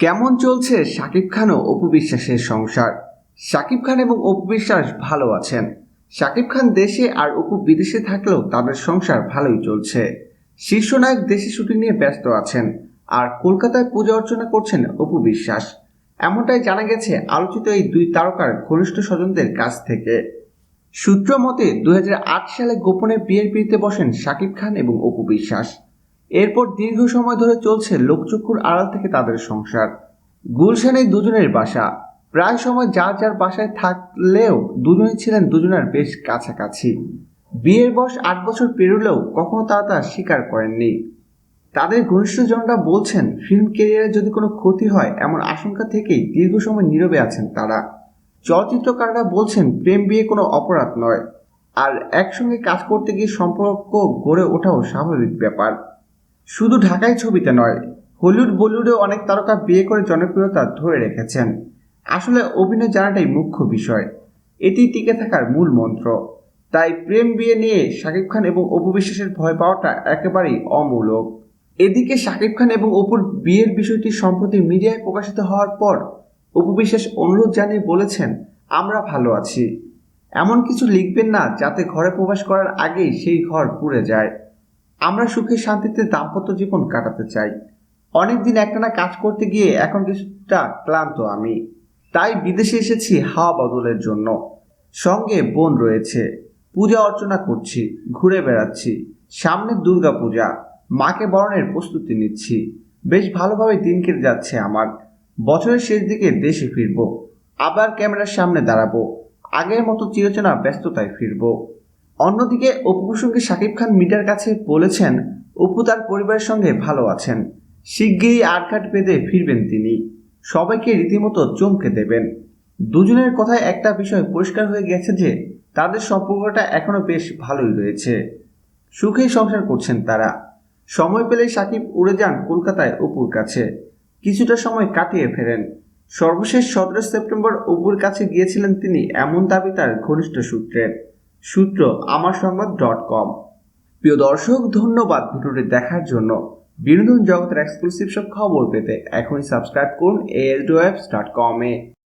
কেমন চলছে শাকিব খান ও অপু বিশ্বাসের সংসার? শাকিব খান এবং অপু বিশ্বাস ভালো আছেন। শাকিব খান দেশে আর অপু বিদেশে থাকলেও তাদের সংসার ভালোই চলছে। শীর্ষ নায়ক দেশে শুটিং নিয়ে ব্যস্ত আছেন আর কলকাতায় পূজা অর্চনা করছেন অপু বিশ্বাস। এমনটাই জানা গেছে আলোচিত এই দুই তারকার ঘনিষ্ঠ স্বজনদের কাছ থেকে। সূত্র মতে, দুই হাজার আট সালে গোপনে বিয়ের পিড়িতে বসেন শাকিব খান এবং অপু বিশ্বাস। এরপর দীর্ঘ সময় ধরে চলছে লোকচক্ষুর আড়াল থেকে তাদের সংসার। গুলশানে দুজনের বাসা। প্রায় সময় যার যার বাসায় থাকলেও দুজনেই ছিলেন দুজনের বেশ কাছাকাছি। বিয়ের বয়স আট বছর পেরোলেও কখনো তারা তা স্বীকার করেননি। তাদের ঘনিষ্ঠজনরা বলছেন, ফিল্ম কেরিয়ারে যদি কোনো ক্ষতি হয়, এমন আশঙ্কা থেকেই দীর্ঘ সময় নীরবে আছেন তারা। চলচ্চিত্রকাররা বলছেন, প্রেম বিয়ে কোনো অপরাধ নয়। আর একসঙ্গে কাজ করতে গিয়ে সম্পর্ক গড়ে ওঠাও স্বাভাবিক ব্যাপার। শুধু ঢাকায় ছবিতে নয়, হলিউড, বলিউডেও অনেক তারকা বিয়ে করে জনপ্রিয়তা ধরে রেখেছেন। আসলে অভিনয় জানাটাই মুখ্য বিষয়। এটি টিকে থাকার মূল মন্ত্র। তাই প্রেম বিয়ে নিয়ে শাকিব খান এবং অপু বিশ্বাসের ভয় পাওয়াটা একেবারেই অমূলক। এদিকে শাকিব খান এবং অপুর বিয়ের বিষয়টি সম্প্রতি মিডিয়ায় প্রকাশিত হওয়ার পর অপু বিশ্বাস অনুরোধ জানিয়ে বলেছেন, আমরা ভালো আছি। এমন কিছু লিখবেন না যাতে ঘরে প্রবেশ করার আগেই সেই ঘর পুড়ে যায়। আমরা সুখে শান্তিতে দাম্পত্য জীবন কাটাতে চাই। অনেকদিন একটানা কাজ করতে গিয়ে এখন কিছুটা ক্লান্ত আমি। তাই বিদেশে এসেছি হাওয়া বদলের জন্য। সঙ্গে বোন রয়েছে। পূজা অর্চনা করছি, ঘুরে বেড়াচ্ছি। সামনে দুর্গা পূজা মাকে বরণের প্রস্তুতি নিচ্ছি। বেশ ভালোভাবে দিন কেটে যাচ্ছে আমার। বছরের শেষ দিকে দেশে ফিরবো। আবার ক্যামেরার সামনে দাঁড়াবো। আগের মতো চিরচেনা ব্যস্ততায় ফিরবো। অন্যদিকে অপু প্রসঙ্গে শাকিব খান মিডিয়ার কাছে বলেছেন, অপু তার পরিবারের সঙ্গে ভালো আছেন। শিগগিরই আটঘাট বেঁধে ফিরবেন তিনি। সবাইকে রীতিমতো চমকে দেবেন। দুজনের কথায় একটা বিষয় পরিষ্কার হয়ে গেছে যে, তাদের সম্পর্কটা এখনও বেশ ভালোই রয়েছে। সুখেই সংসার করছেন তারা। সময় পেলে সাকিব উড়ে যান কলকাতায় অপুর কাছে। কিছুটা সময় কাটিয়ে ফেরেন। সর্বশেষ সতেরো সেপ্টেম্বর অপুর কাছে গিয়েছিলেন তিনি এমন দাবি তার ঘনিষ্ঠ সূত্রের। সূত্র আমার সংবাদ ডট কম। প্রিয় দর্শক, ধন্যবাদ ভিডিওটি দেখার জন্য। বিনোদন জগতের এক্সক্লুসিভ সব খবর পেতে এখনই সাবস্ক্রাইব করুন এএসডি ডট কমে